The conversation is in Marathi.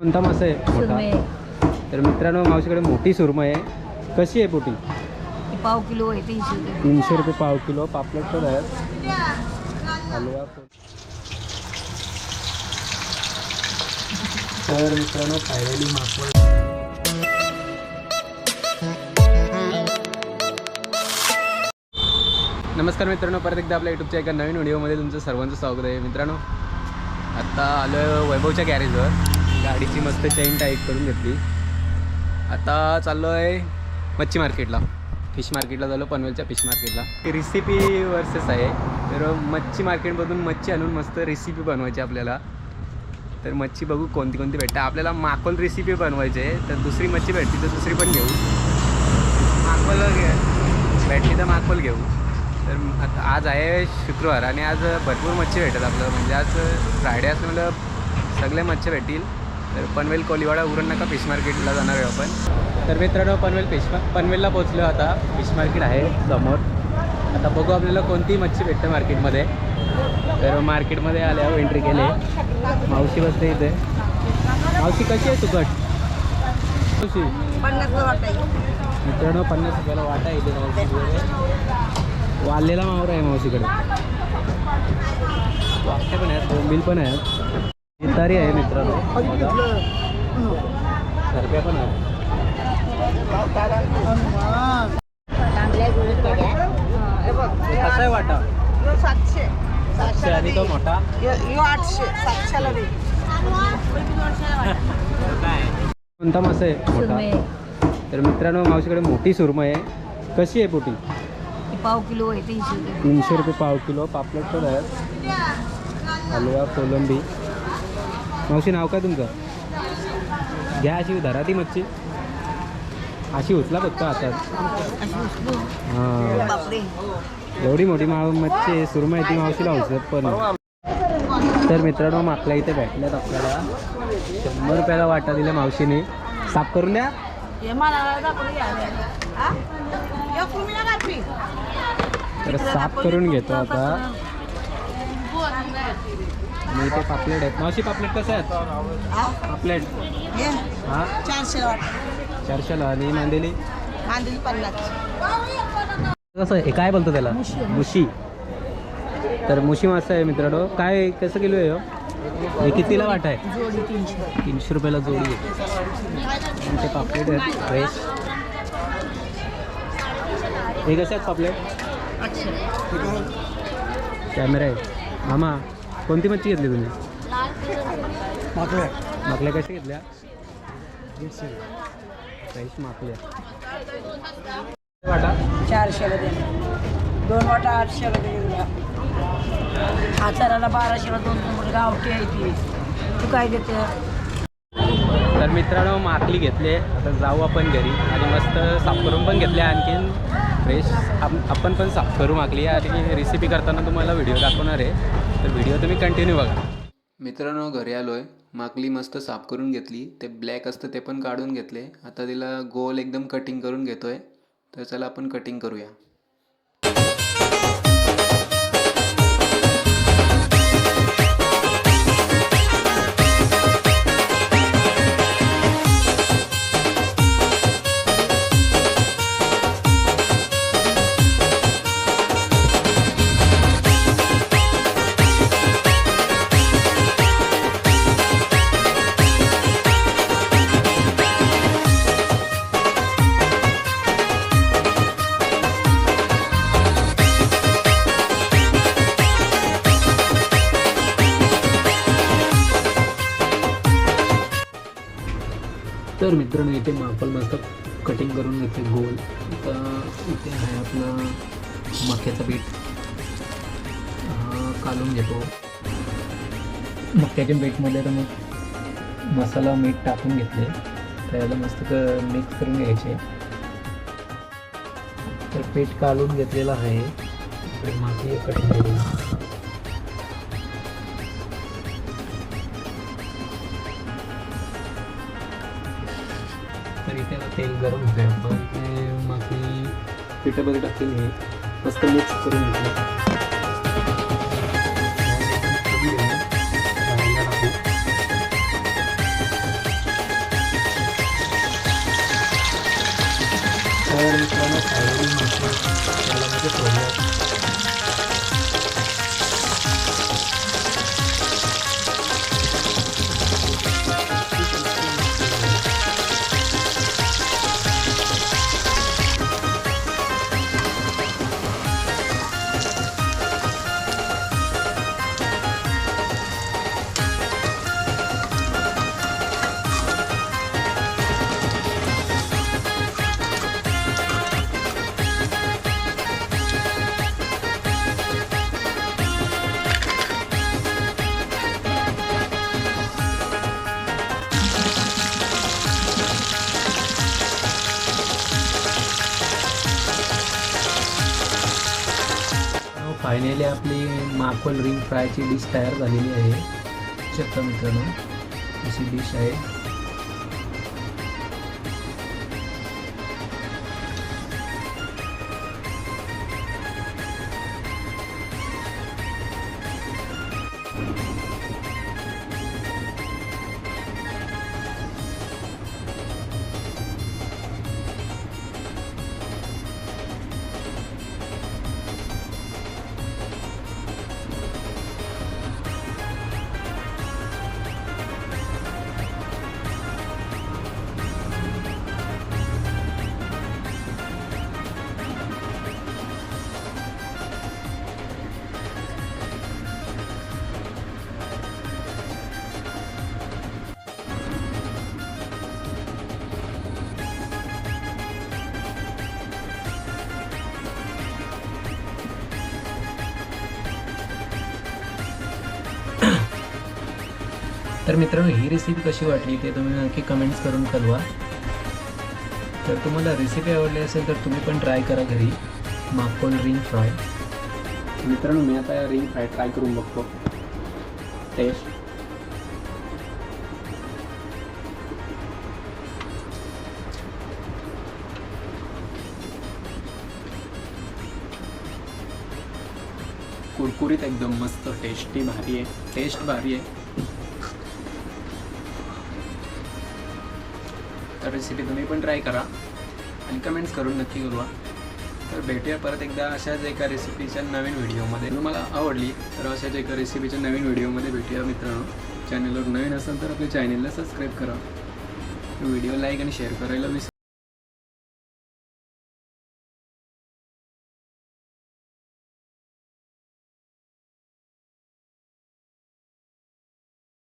कोणता मासा आहे? सुरमई मोठा तर मित्रांनो मावशीकडे मोठी सुरमई आहे. कशी आहे पोटी? पाव किलो आहे तीनशे रुपये. तीनशे रुपये पाव किलो. पापलेट पण आहेत. हलवा पण. तर मित्रांनो फायनली मागवड नमस्कार मित्रांनो परत एकदा आपल्या यूट्यूबच्या एका नवीन व्हिडिओमध्ये तुमचं सर्वांचं स्वागत आहे. मित्रांनो आत्ता आलो वैभवच्या गॅरेजवर गाडीची मस्त चेन टाईट करून घेतली. आता चाललो आहे मच्छी मार्केटला फिश मार्केटला झालो पनवेलच्या फिश मार्केटला ती रेसिपी वर्सेस आहे. तर मच्छी मार्केटमधून मच्छी आणून मस्त रेसिपी बनवायची आपल्याला. तर मच्छी बघू कोणती कोणती भेटते. आपल्याला माकोल रेसिपी बनवायची आहे. तर दुसरी मच्छी भेटली तर दुसरी पण घेऊ. माकोल घे भेटली तर माकोल घेऊ. तर आता आज आहे शुक्रवार आणि आज भरपूर मच्छी भेटेल आपल्याला. म्हणजे आज फ्रायडे असल्यामुळं सगळे मच्छी भेटतील. तर पनवेल कोलिवाडा उरण नका फिश मार्केटला जाणार आहे आपण. तर मित्रांनो पनवेल फिश पनवेलला पोचलो आता. फिश मार्केट आहे समोर. आता बघू आपल्याला कोणती मच्छी भेटते मार्केटमध्ये तर मार्केटमध्ये आल्यावर एंट्री केले मावशी बसते इथे. मावशी कशी आहे तुकट मावशी. पन्नास वाटाय मित्रांनो पन्नास रुपयाला वाटा येते मावशीकडे. वाढलेला मावरा आहे मावशीकडे. वाटते पण आहेत बोंबील पण आहेत. इतारी आहे मित्रांनो. सरप्या पण कसा आहे वाटा? सातशे. सातशे आणि तो मोठा? यो आठशे सातशेला दे. कोणता मासा आहे मोठा? तर मित्रांनो मावशीकडे मोठी सुरमई आहे. कशी आहे पोटी? पाव किलो आहे तीनशे रुपये. तीनशे रुपये पाव किलो पापलेट पण आहेत. हलवा कोलंबी. मावशी नाव काय तुमचं? घ्या अशी धरा ती मच्छी. अशी उचला फक्त उचलू हां. एवढी मोठी माव मच्छी आहे, सुरमई आहे ती मावशीला उचलत पण. तर मित्रांनो मागल्या इथे भेटल्यात आपल्याला. शंभर रुपयाला वाटा दिल्या मावशीने. साफ करून द्या. तर साफ करून घेतो आता. आणि इथे पापलेट आहेत. मावशी पापलेट कसं आहेत? पापलेट. हां? चारशे वाट. चारशेला आणि मांदेली? मांदिली पन्नास. कसं आहे? काय बोलतो त्याला? मुशी. तर मुशी मासा आहे मित्रांनो. काय कसं किलो आहे ह्यो? हे कितीला वाट आहे? तीनशे. रुपयाला जोडी आहे. ते पापलेट आहेत. फ्रेश हे कसे आहेत पापलेट? कॅमेरा आहे. मामा कोणती मच्छी घेतली तुम्ही? माकल्या कशा घेतल्या? फ्रेश माकल्या वाटा? चारशेला दे दोन वाटा आठशेला दे आचाराला बाराशेला दोन नंबर गावठी आहे ती. तू काय देते? तर मित्रांनो माकली घेतले आता जाऊ आपण घरी. आणि मस्त साफ करून पण घेतले आणखीन. फ्रेश. आपण पण साफ करू माकली आणि रेसिपी करताना तुम्हाला व्हिडिओ दाखवणार आहे. तर व्हिडिओ तुम्ही कंटिन्यू बघा. मित्रांनो घरी आलो आहे माकली मस्त साफ करून घेतली. ते ब्लॅक असतं ते पण काढून घेतले. आता तिला गोल एकदम कटिंग करून घेतो आहे तर चला आपण कटिंग करूया. तर मित्रांनो इथे मापल मस्त कटिंग करून घेतले गोल तर इथे आहे आपलं मक्याचं पीठ. कालून काढून घेतो. मक्याच्या पीठमध्ये तर मग मसाला मीठ टाकून घेतले. त्याला मस्त मिक्स करून घ्यायचे. तर पीठ काढून घेतलेलं आहे. इकडे माती कटिंग केलेली तरी त्याला तेल गरम होतं आपण इथे मागणी पिठामध्ये टाकून हे मस्त मिक्स करून घेतलं तर मित्रांनो फायनली मासे त्याला म्हणजे सोडलं फायनली आपली माखोल रिंग फ्रायची डिश तयार झालेली आहे. शकता मित्रांनो अशी डिश आहे. तर मित्रांनो ही रेसिपी कशी वाटली ते तुम्ही नक्की कमेंट्स करून कळवा. तर तुम्हाला रेसिपी आवडली असेल तर तुम्ही पण ट्राय करा घरी. माकोल रिंग फ्राय मित्रांनो मी आता रिंग फ्राय ट्राय करून बघतो. टेस्ट कुरकुरीत एकदम मस्त टेस्टी भारी आहे. टेस्ट भारी आहे. तर रेसिपी तुम्ही पण ट्राय करा आणि कमेंट्स करून नक्की कळवा तर भेटूया परत एकदा अशाच एका रेसिपीच्या नवीन व्हिडिओमध्ये तुम्हाला आवडली तर अशाच एका रेसिपीच्या नवीन व्हिडिओमध्ये भेटूया मित्रांनो. चॅनलवर नवीन असेल तर आपल्या चॅनलला सबस्क्राईब करा. व्हिडिओ लाईक आणि शेअर करायला विसरू